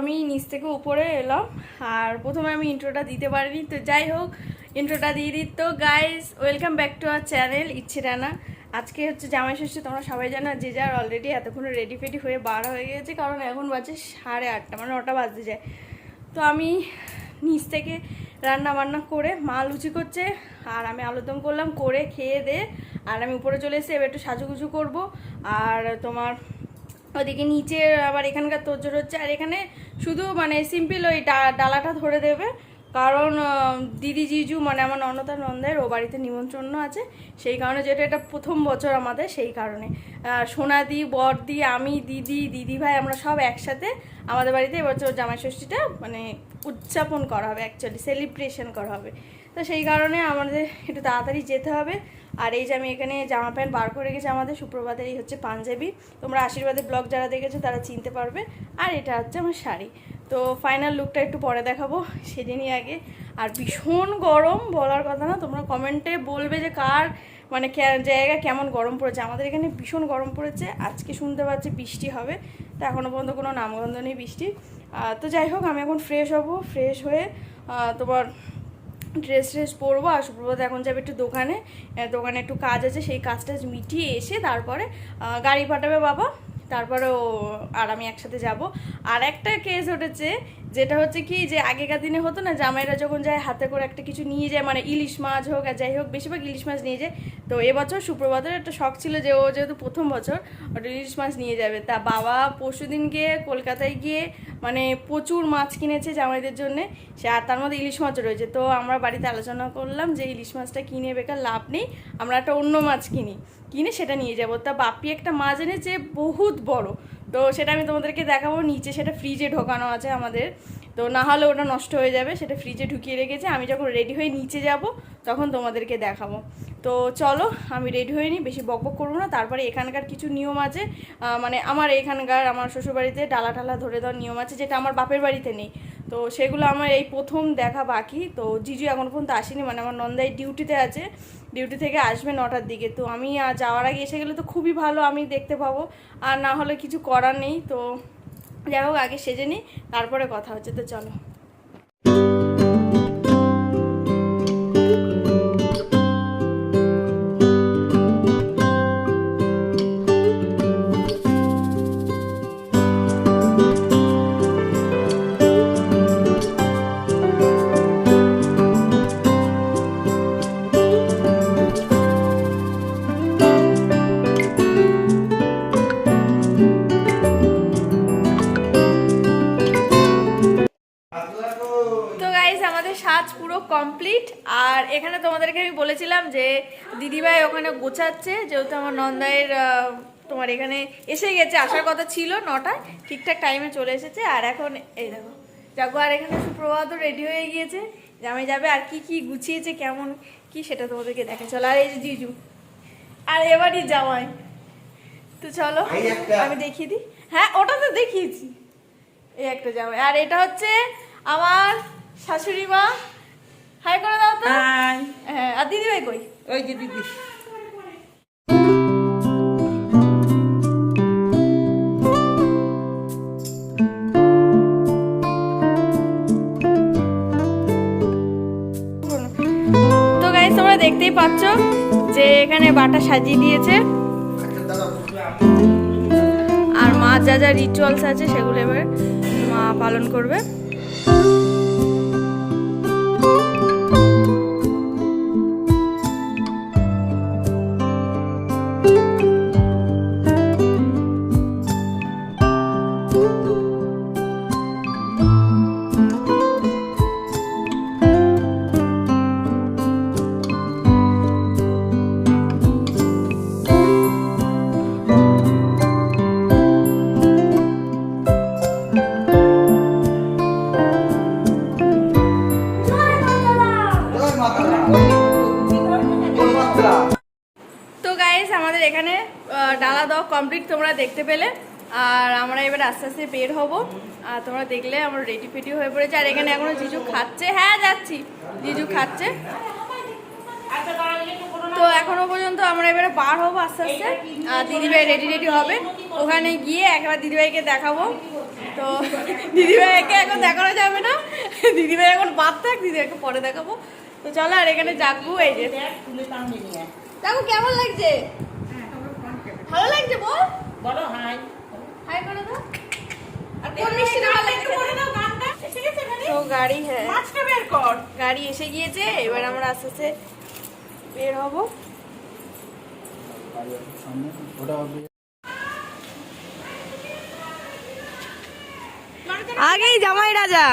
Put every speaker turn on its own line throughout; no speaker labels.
আমি নিচ থেকে উপরে এলাম, আর প্রথমে আমি ইন্ট্রোটা দিতে পারিনি, তো যাই হোক ইন্ট্রোটা দিয়ে দিই। তো guys welcome back to our channel ইচ্ছে রানা। আজকে হচ্ছে জামাই ষষ্ঠী, তোমরা সবাই জানো, যে যার অলরেডি এতক্ষণ রেডি ফেডি হয়ে বার হয়ে গেছে, কারণ এখন বাজে সাড়ে আটটা মানে নটা বাজতে যায়। তো আমি নিচ থেকে রান্না বান্না করে মা লুচি করছে, আর আমি আলুদম করলাম, করে খেয়ে দে, আর আমি উপরে চলে এসে এবার একটু সাজুগুজু করব, আর তোমার ওদিকে নিচে আবার এখানকার তোরজোর হচ্ছে। আর এখানে শুধু মানে সিম্পল ওই ডালাটা ধরে দেবে। কারণ দিদি জিজু মানে আমার ননদা নন্দের ও বাড়িতে নিমন্ত্রণ আছে। সেই কারণে যেটা এটা প্রথম বছর আমাদের, সেই কারণে। সোনাদি বড়দি আমি, দিদি দিদি ভাই আমরা সব একসাথে আমাদের বাড়িতে এবছর জামাই ষষ্ঠীটা মানে উদযাপন করা হবে অ্যাকচুয়ালি সেলিব্রেশন করা হবে। তো সেই কারণে আমাদের একটু তাড়াতাড়ি যেতে হবে। আর এই যে আমি এখানে জামা প্যান্ট বার করে রেখেছি আমাদের সুপ্রভাতের এই হচ্ছে পাঞ্জাবি। তোমরা আশীর্বাদের ব্লগ যারা দেখেছ তারা চিনতে পারবে। আর এটা হচ্ছে আমার শাড়ি। তো ফাইনাল লুকটা একটু পরে দেখাবো, সেদিনই আগে। আর ভীষণ গরম, বলার কথা না, তোমরা কমেন্টে বলবে যে কার মানে জায়গা কেমন গরম পড়েছে। আমাদের এখানে ভীষণ গরম পড়েছে, আজকে শুনতে পাচ্ছি বৃষ্টি হবে, তো এখনও পর্যন্ত কোনো নামগন্ধ নেই বৃষ্টি তো যাই হোক, আমি এখন ফ্রেশ হব ফ্রেশ হয়ে তোমার ড্রেস ট্রেস পরবো আর সুপ্রভাত এখন যাবে একটু দোকানে। দোকানে একটু কাজ আছে, সেই কাজটা মিটিয়ে এসে তারপরে গাড়ি পাঠাবে বাবা। তারপরে ও আর আমি একসাথে যাব। আর একটা কেস উঠেছে যেটা হচ্ছে কি যে আগেকার দিনে হতো না, জামাইরা যখন যায় হাতে করে একটা কিছু নিয়ে যায় মানে ইলিশ মাছ হোক আর যাই হোক, বেশিরভাগ ইলিশ মাছ নিয়ে যায়। তো এবছর সুপ্রভাতের একটা শখ ছিল যে ও যেহেতু প্রথম বছর, ওটা ইলিশ মাছ নিয়ে যাবে। তা বাবা পরশুদিন গিয়ে কলকাতায় গিয়ে মানে প্রচুর মাছ কিনেছে জামাইদের জন্যে। সে আর তার মধ্যে ইলিশ মাছও রয়েছে। তো আমরা বাড়িতে আলোচনা করলাম যে ইলিশ মাছটা কিনে বেকার লাভ নেই, আমরা একটা অন্য মাছ কিনি। কিনে সেটা নিয়ে যাব। তা বাপি একটা মাছ এনেছে বহুত বড়। তো সেটা আমি তোমাদেরকে দেখাবো। নিচে সেটা ফ্রিজে ঢোকানো আছে আমাদের। তো না হলে ওটা নষ্ট হয়ে যাবে। সেটা ফ্রিজে ঢুকিয়ে রেখেছে। আমি যখন রেডি হয়ে নিচে যাব তখন তোমাদেরকে দেখাবো। তো চলো, আমি রেডি হয়ে নিই, বেশি বকবক করব না। তারপরে এখানকার কিছু নিয়ম আছে। মানে আমার এখানকার, আমার শ্বশুরবাড়িতে ডালা টালা ধরে দেওয়ার নিয়ম আছে, যেটা আমার বাপের বাড়িতে নেই। তো সেগুলো আমার এই প্রথম দেখা বাকি। তো জিজু এখন পর্যন্ত আসেনি মানে আমার নন্দাই ডিউটিতে আছে। ডিউটি থেকে আসবে নটার দিকে। তো আমি যাওয়ার আগে এসে গেলে তো খুবই ভালো, আমি দেখতে পাবো। আর না হলে কিছু করার নেই। তো যাই হোক, আগে সেজে নিই, তারপরে কথা হচ্ছে। তো চলো। কমপ্লিট আর এখানে তোমাদেরকে আমি বলেছিলাম যে দিদিভাই ওখানে গোছাচ্ছে যেহেতু আমার নন্দাইয়ের আহ, তোমার এখানে এসে গেছে আসার কথা ছিল নটায় ঠিকঠাক টাইমে চলে এসেছে। আর এখন এই দেখো যাব আর এখানে সুপ্রভাতও রেডি হয়ে গিয়েছে জামাই যাবে আর কি কি গুছিয়েছে কেমন কি সেটা তোমাদেরকে দেখা চলো আর এই যে জিজু আর এবারই জামাই। তো চলো আমি দেখিয়ে দিই। হ্যাঁ ওটা তো দেখিয়েছি। এই একটা জামাই। আর এটা হচ্ছে আমার শাশুড়ি মা হাই করে দাও তো।
হাই
হ্যাঁ আর দিদি ভাই কই?
ওই যে দিদি।
তো গাইস তোমরা দেখতেই পাচ্ছ যে এখানে বাটা সাজিয়ে দিয়েছে। আর মা যা যা রিচুয়ালস আছে সেগুলো এবার মা পালন করবে। তোমরা দেখতে পেলে। আর আমরা এবার আস্তে আস্তে বের হব। আর তোমরা দেখলে আমরা রেডি ফেডি হয়ে পড়েছে। আর এখানে এখনও জিজু খাচ্ছে। হ্যাঁ যাচ্ছি। জিজু খাচ্ছে। তো এখনও পর্যন্ত আমরা এবারে বার হব আস্তে আস্তে। আর দিদিভাই রেডি রেডি হবে। ওখানে গিয়ে একবার দিদিভাইকে দেখাবো। তো দিদিভাইকে এখন দেখানো যাবে না। দিদিভাই এখন বাদ থাক দিদিভাইকে পরে দেখাবো। তো চলো আর এখানে জাগবু। এই যে। জাগু কেমন লাগছে? ভালো লাগছে বল?
বলো হাই
হাই করে দাও আর কোন মিষ্টিটা ভালো লাগছে তো গাড়ি হ্যাঁ।
মাছটা বের কর।
গাড়ি এসে গিয়েছে এবার আমরা আস্তে আস্তে বের হব। আগেই জামাই রাজা।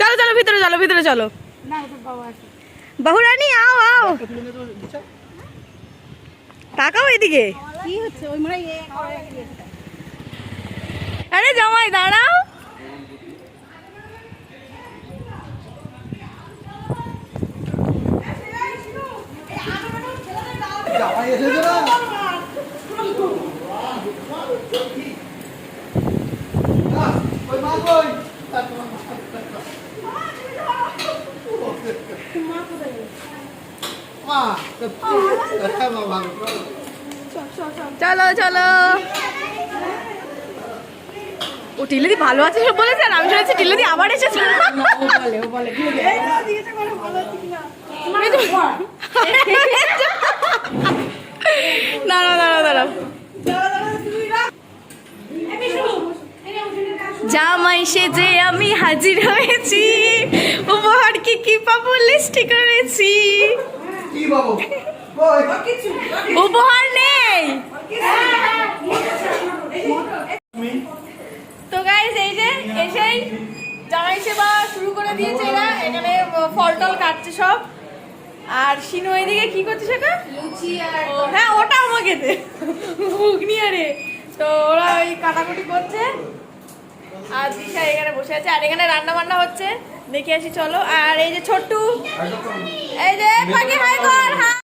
চলো চলো ভিতরে চলো ভিতরে চলো। বহুরানি আও আও। তাকাও এদিকে।
কি হচ্ছে? ওই মনে
আরে জামাই দাঁড়াও। চলো চলো। ও টিলেদি ভালো আছে সব বলেছে, আর আমি শুনেছি টিলেদি আবার এসেছে। দাঁড়াও আমি হাজির হয়েছি। উপহার কি কি পাবো লিস্টি করেছি।
কি কই
উপহার নেই। তো গাইস এই যে এসেই জামাই সেবা শুরু করে দিয়েছে এরা। এখানে ফল টল কাটছে সব। আর সিনু এদিকে কি করছে সেটা? লুচি আর হ্যাঁ ওটা আমাকে দে। ঘুগনি আরে তো ওরা ওই কাটাকুটি করছে। আর দিশা এখানে বসে আছে। আর এখানে রান্না বান্না হচ্ছে। দেখে আসি চলো। আর এই যে ছোট্টু। এই যে ফাঁকি হাই কর হ্যাঁ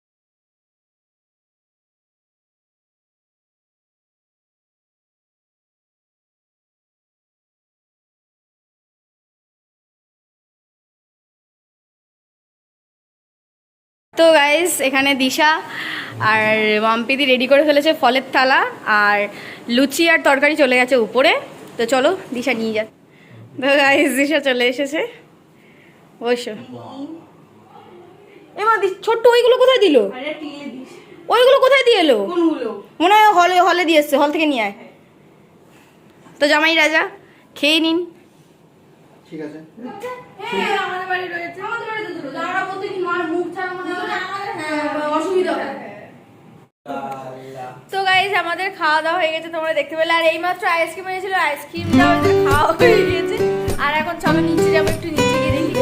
তো গাইস এখানে দিশা আর মাম্পিদি রেডি করে ফেলেছে ফলের থালা আর লুচি আর তরকারি চলে গেছে উপরে। তো চলো দিশা নিয়ে যা তো গাইস দিশা চলে এসেছে। বসো। এমা ছোট্ট ওইগুলো কোথায় দিল? ওইগুলো কোথায় দিয়ে এলো? মনে হয় হলে হলে দিয়ে এসছে হল থেকে নিয়ে আয়। তো জামাই রাজা খেয়ে নিন।
ঠিক আছে।
তো গাইজ আমাদের খাওয়া দাওয়া হয়ে গেছে তোমরা দেখতে পেলে। আর এইমাত্র আইসক্রিম এনেছিল আইসক্রিমটা আমাদের খাওয়া হয়ে গেছে। আর এখন চলো নিচে যাব একটু নিচে গিয়ে দেখি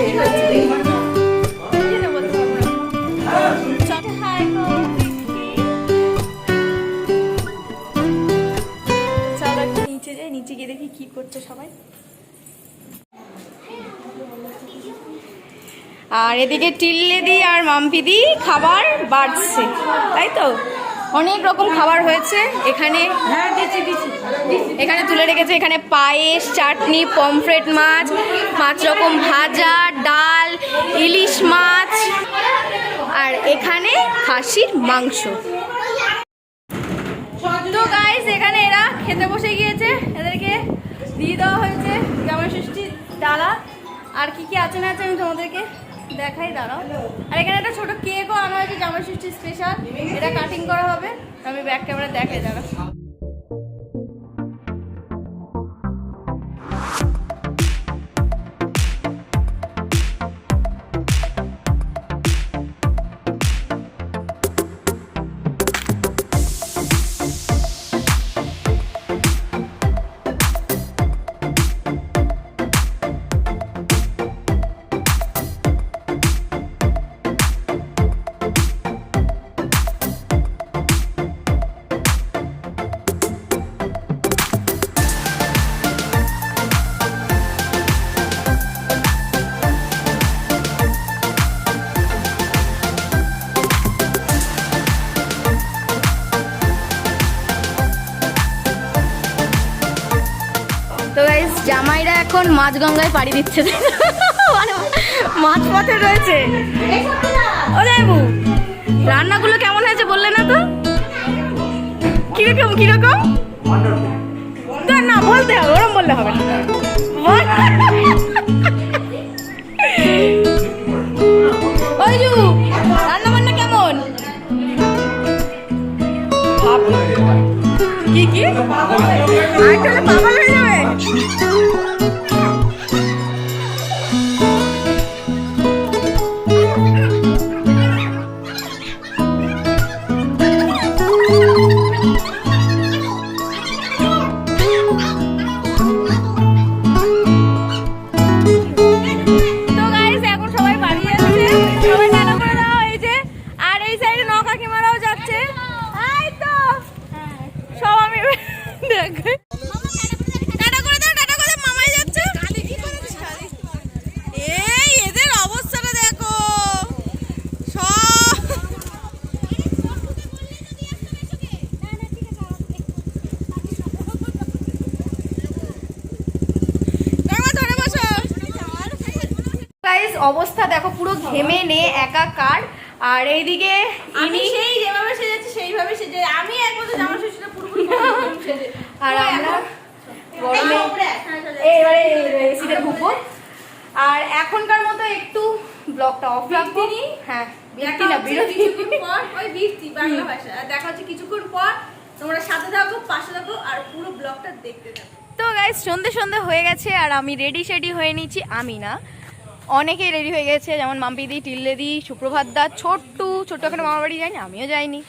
নিচে গিয়ে দেখি কি করছে সবাই। আর এদিকে টিল্লেদি আর মাম্পিদি খাবার বাড়ছে তাই তো? অনেক রকম খাবার হয়েছে। এখানে
হ্যাঁ
এখানে তুলে রেখেছে এখানে পায়েস চাটনি পমফ্রেট মাছ পাঁচ রকম ভাজা ডাল ইলিশ মাছ আর এখানে খাসির মাংস। তো গাইস এখানে এরা খেতে বসে গিয়েছে। এদেরকে দিয়ে দেওয়া হয়েছে। জামাই ষষ্ঠীর ডালা আর কি কি আছে না আছে আমি তোমাদেরকে দেখাই, দাঁড়াও। আর এখানে একটা ছোট কেকও আনা হয়েছে জামাই ষষ্ঠী স্পেশাল এটা কাটিং করা হবে। আমি ব্যাক ক্যামেরা দেখাই, দাঁড়াও। এখন মাছ গঙ্গায় পাড়ি দিচ্ছে। মানে মাছ পথে রয়েছে। ও যাইবু রান্নাগুলো কেমন হয়েছে বললে না তো? কীরকম কীরকম? না, বলতে হবে, ওরম বললে হবে রান্না কেমন? কি কি? আরেকটা গাইস অবস্থা দেখো পুরো ঘেমে নে একাকার। আর এইদিকে
আমি সেই যেভাবে সেজেছি সেইভাবে সেজে আমি একমাত্র জামা ষষ্ঠীটা পুরোপুরি
আর আমরা গরমে এবারে এসিতে ঢুকবো আর এখনকার মতো একটু ব্লগটা অফ রাখব। হ্যাঁ বিরক্তি না
কিছুক্ষণ পর ওই বৃষ্টি বাংলা ভাষা। দেখা হচ্ছে কিছুক্ষণ পর তোমরা সাথে থাকো পাশে থাকো আর পুরো ব্লগটা দেখতে থাকো।
তো গাইস সন্ধে সন্ধে হয়ে গেছে আর আমি রেডি শেডি হয়ে নিচ্ছি আমি না। অনেকেই রেডি হয়ে গেছে যেমন মাম্পিদি টিল্লেদি সুপ্রভাত দা ছোট্টু ছোট্ট এখানে মামার বাড়ি যায়নি আমিও যাইনি।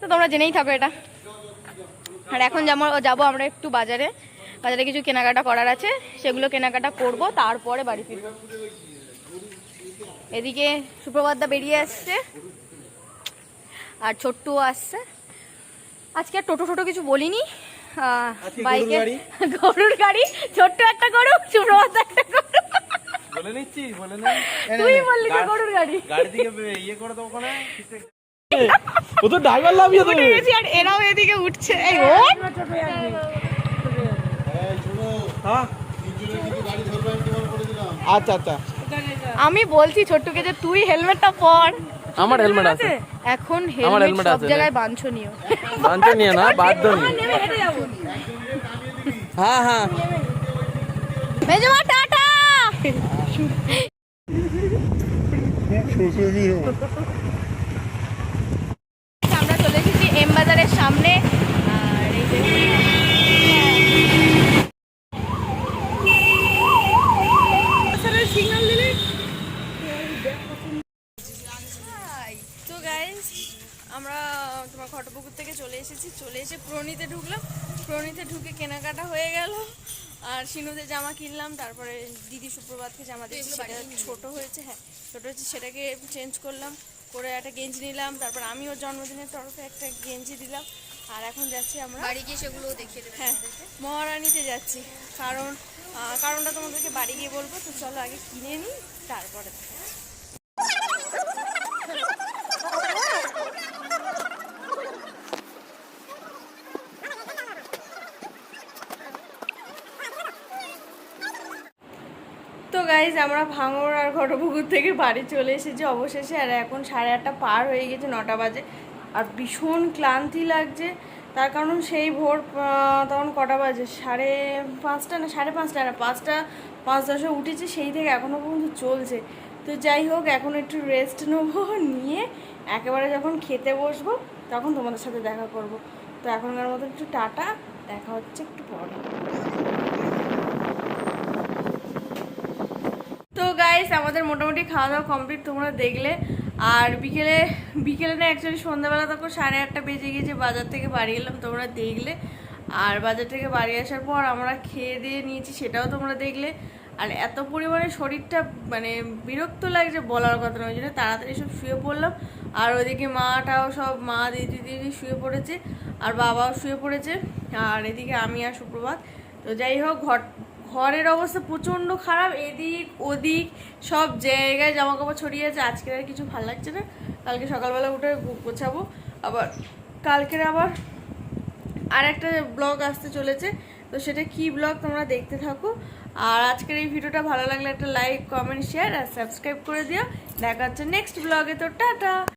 তো তোমরা জেনেই থাকো এটা। আর এখন যেমন যাব আমরা একটু বাজারে। বাজারে কিছু কেনাকাটা করার আছে সেগুলো কেনাকাটা করব তারপরে বাড়ি ফিরবো। এদিকে সুপ্রভাত দা বেরিয়ে আসছে আর ছোট্টুও আসছে। আজকে আর টোটো টোটো কিছু বলিনি। বাইকে গরুর গাড়ি ছোট্ট একটা গরু সুপ্রভাত দা একটা গরু
বলে নিচ্ছি
তুই বললি তো গরুর গাড়ি।
গাড়ি থেকে ইয়ে করে ওখানে ও তো ড্রাইভার লাভিয়ে দেবে।
গেছি আর এরাও এদিকে উঠছে। এই ও
হ্যাঁ? আচ্ছা আচ্ছা।
আমি বলছি ছোট্টুকে যে তুই হেলমেটটা পর।
আমার হেলমেট আছে?
এখন হেলমেট সব জায়গায় বাঞ্ছনীয়।
বাঞ্চ নিয়ে না বাধ্য নিয়ে হ্যাঁ হ্যাঁ।
মেজমা টাটা! আমরা চলে এসেছি এম বাজারের সামনে। আর এই যে আমরা তোমার খটপুকুর থেকে চলে এসেছি। চলে এসে প্রণীতে ঢুকলাম। প্রণীতে ঢুকে কেনাকাটা হয়ে গেল। আর সিনুদের জামা কিনলাম তারপরে দিদি সুপ্রভাতকে জামা দিয়েছি সেটা ছোটো হয়েছে হ্যাঁ ছোটো হয়েছে সেটাকে চেঞ্জ করলাম করে একটা গেঞ্জি নিলাম তারপর আমি ওর জন্মদিনের তরফে একটা গেঞ্জি দিলাম আর এখন যাচ্ছি আমরা
বাড়ি গিয়ে সেগুলো দেখিয়ে দেবে
হ্যাঁ মহারানিতে যাচ্ছি কারণ কারণটা তোমাদেরকে বাড়ি গিয়ে বলব তো চলো আগে কিনে নিই তারপরে তো গাইজ আমরা ভাঙর আর ঘটপুকুর থেকে বাড়ি চলে এসেছি অবশেষে, আর এখন সাড়ে আটটা পার হয়ে গেছে, নটা বাজে। আর ভীষণ ক্লান্তি লাগছে, তার কারণ সেই ভোর তখন কটা বাজে? সাড়ে পাঁচটা না, সাড়ে পাঁচটা না, পাঁচটা, পাঁচ দশে উঠেছে, সেই থেকে এখনও পর্যন্ত চলছে। তো যাই হোক, এখন একটু রেস্ট নেব, নিয়ে একেবারে যখন খেতে বসবো, তখন তোমাদের সাথে দেখা করব। তো এখনকার মতো একটু টাটা, দেখা হচ্ছে একটু পরে। তো গাইস আমাদের মোটামুটি খাওয়া দাওয়া কমপ্লিট তোমরা দেখলে। আর বিকেলে বিকেলে না অ্যাকচুয়ালি সন্ধ্যাবেলা তখন সাড়ে আটটা বেজে গিয়েছে, বাজার থেকে বাড়ি এলাম, তোমরা দেখলে। আর বাজার থেকে বাড়ি আসার পর আমরা খেয়ে দিয়ে নিয়েছি, সেটাও তোমরা দেখলে। আর এত পরিমাণে শরীরটা মানে বিরক্ত লাগছে বলার কথা নয়, ওই জন্য তাড়াতাড়ি সব শুয়ে পড়লাম। আর ওইদিকে মাটাও সব, মা দিদি দিদি শুয়ে পড়েছে, আর বাবাও শুয়ে পড়েছে। আর এদিকে আমি আর সুপ্রভাত। তো যাই হোক, ঘর ঘরের অবস্থা প্রচণ্ড খারাপ, এদিক ওদিক সব জায়গায় জামা কাপড় ছড়িয়ে আছে। আজকের আর কিছু ভালো লাগছে না। কালকে সকালবেলা উঠে গোছাবো। আবার কালকের আবার আর একটা ব্লগ আসতে চলেছে। তো সেটা কি ব্লগ তোমরা দেখতে থাকো। আর আজকের এই ভিডিওটা ভালো লাগলে একটা লাইক, কমেন্ট শেয়ার আর সাবস্ক্রাইব করে দিও। দেখা হচ্ছে নেক্সট ব্লগে। তো টাটা!